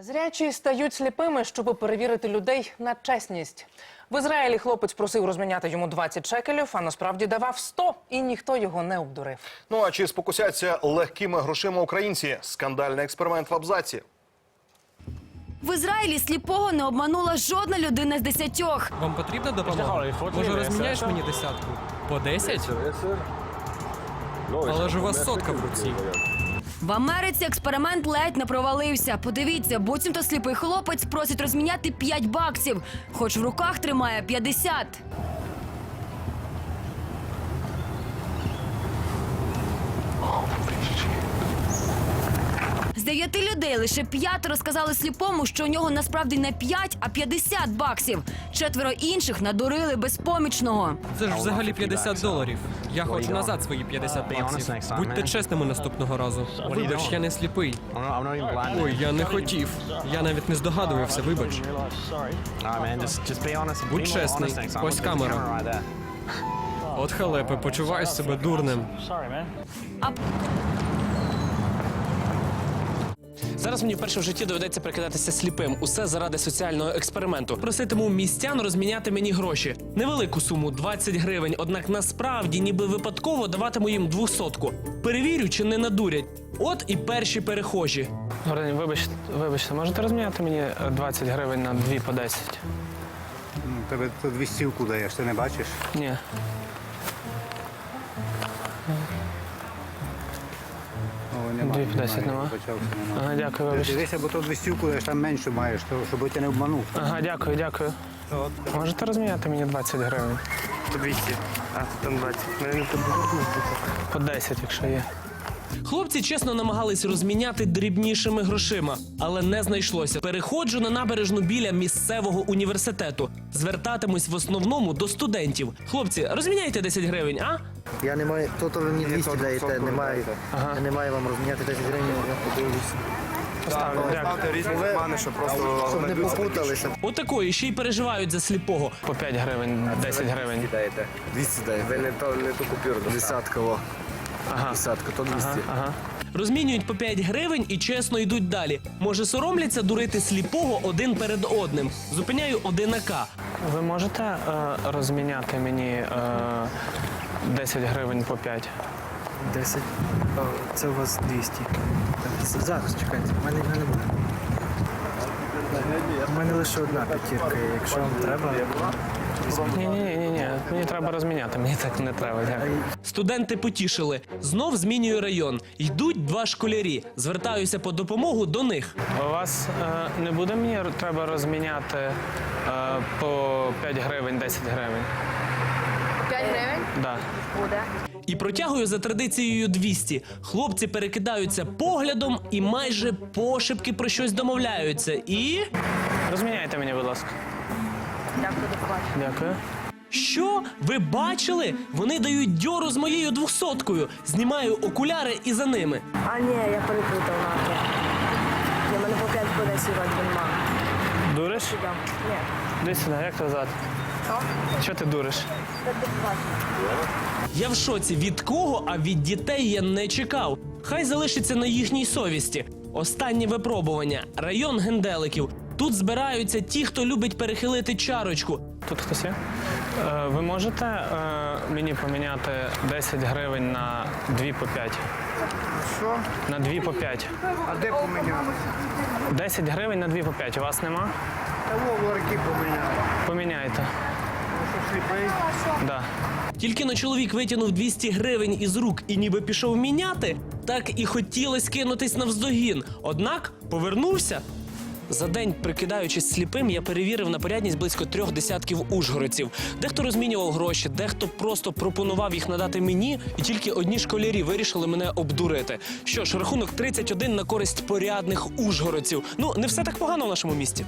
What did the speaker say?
Зрячі стають сліпими, щоб перевірити людей на чесність. В Ізраїлі хлопець просив розміняти йому 20 шекелів, а насправді давав 100, і ніхто його не обдурив. Ну а чи спокусяться легкими грошима українці? Скандальний експеримент в абзаці. В Ізраїлі сліпого не обманула жодна людина з десятьох. Вам потрібна допомога? Може, розміняєш мені десятку? По 10? Але ж у вас сотка в руці. В Америці експеримент ледь не провалився. Подивіться, буцімто сліпий хлопець просить розміняти 5 баксів, хоч в руках тримає 50. Дев'яти людей лише п'ятеро сказали сліпому, що у нього насправді не 5, а 50 баксів. Четверо інших надурили безпомічного. Це ж взагалі 50 доларів. Я хочу назад свої 50 баксів. Будьте чесними наступного разу. Вибач, я не сліпий. Ой, я не хотів. Я навіть не здогадувався, вибач. Будь чесний. Ось камера. От халепи, почуваю себе дурним. Зараз мені вперше в житті доведеться прикидатися сліпим. Усе заради соціального експерименту. Проситиму містян розміняти мені гроші. Невелику суму 20 гривень. Однак насправді, ніби випадково даватиму їм двохсотку. Перевірю, чи не надурять. От і перші перехожі. Добрий вибачте, вибачте, можете розміняти мені е, 20 гривень на 2 по 10? Ну, Тебе тут вістівку даєш, ти не бачиш? Ні. Дві по 10 нема? Ага, дякую, вибачте. Дивися, бо то даєш, там менше маєш, то, щоб я тебе не обманув. Ага, дякую, дякую. Можете розміняти мені 20 гривень? 200, а там 20. Мене не По 10, якщо є. Хлопці чесно намагались розміняти дрібнішими грошима, але не знайшлося. Переходжу на набережну біля місцевого університету. Звертатимусь в основному до студентів. Хлопці, розміняйте 10 гривень, а? Я не маю, то то ви мені 200 даєте, не маю, Ага. я не маю вам розміняти 10 гривень, я подивлюсь. Різні плани, щоб просто не попуталися. Отакої ще й переживають за сліпого. По 5 гривень, 10 гривень. 200 дайте. Ви не то не ту купюру. Десятково. 50, то 200. Ага. Розмінюють по 5 гривень і чесно йдуть далі. Може, соромляться дурити сліпого один перед одним. Зупиняю одинака. Ви можете е, розміняти мені е, 10 гривень по 5? 10. Е, це у вас 200. Зараз чекайте, в мене не буде. У мене лише одна п'ятірка, якщо вам треба, ні, ні, ні, ні. Мені треба розміняти, мені так не треба. Дякую. Студенти потішили. Знов змінюю район. Йдуть два школярі. Звертаюся по допомогу до них. У вас е, не буде мені р- треба розміняти е, по 5 гривень, 10 гривень? 5 гривень? Да. Буде. І протягую за традицією 200. Хлопці перекидаються поглядом і майже пошепки про щось домовляються. І Розміняйте мені, будь ласка. Дякую, до побачення. Дякую. що? Ви бачили? Вони дають дьору з моєю двохсоткою. Знімаю окуляри і за ними. А ні, я переплутав нахер. Ні, мене по 5 по 10 вроді нема. Дуриш? Ні. Іди сюди, як тебе звати? Що ти дуриш? Я в шоці від кого, а від дітей я не чекав. Хай залишиться на їхній совісті. Останнє випробування район генделиків. Тут збираються ті, хто любить перехилити чарочку. Тут хтось є? Е, ви можете е, мені поміняти 10 гривень на 2 по 5? Що? На 2 по 5. А де поміняли? 10 гривень на 2 по 5. У вас нема? Та во ларки поміняли. Поміняйте. Що сліпий? Да. Тільки но чоловік витягнув 200 гривень із рук і ніби пішов міняти, так і хотілось кинутись навздогін. Однак повернувся. За день, прикидаючись сліпим, я перевірив на порядність близько трьох десятків ужгородців. Дехто розмінював гроші, дехто просто пропонував їх надати мені, і тільки одні школярі вирішили мене обдурити. Що ж, рахунок 31 на користь порядних ужгородців. Ну не все так погано в нашому місті.